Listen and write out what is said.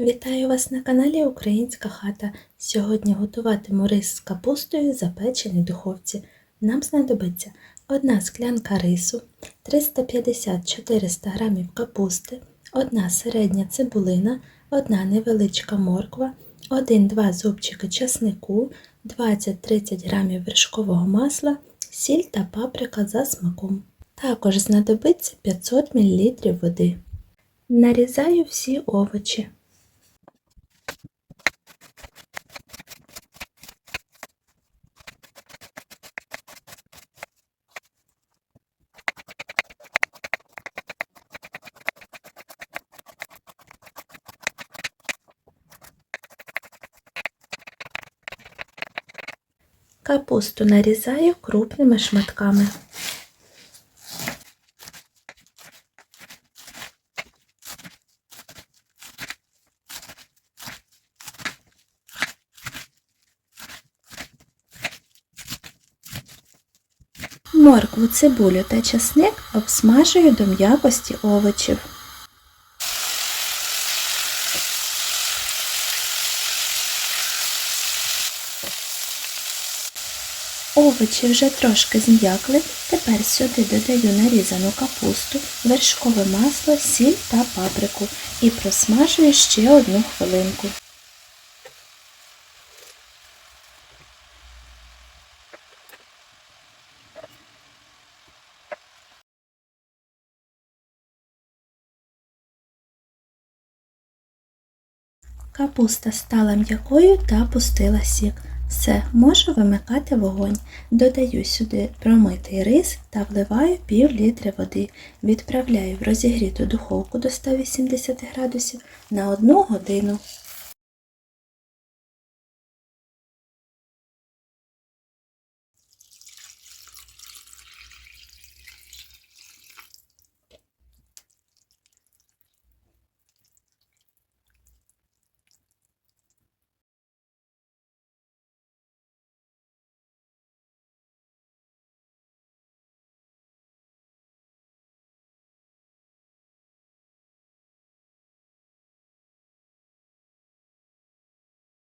Вітаю вас на каналі Українська хата. Сьогодні готуватиму рис з капустою, запечений в духовці. Нам знадобиться 1 склянка рису, 350-400 г капусти, 1 середня цибулина, 1 невеличка морква, 1-2 зубчики часнику, 20-30 г вершкового масла, сіль та паприка за смаком. Також знадобиться 500 мл води. Нарізаю всі овочі. Капусту нарізаю крупними шматками. Моркву, цибулю та часник обсмажую до м'якості овочів. Овочі вже трошки зм'якли, тепер сюди додаю нарізану капусту, вершкове масло, сіль та паприку і просмажую ще одну хвилинку. Капуста стала м'якою та пустила сік. Все, можу вимикати вогонь. Додаю сюди промитий рис та вливаю пів літри води. Відправляю в розігріту духовку до 180 градусів на 1 годину.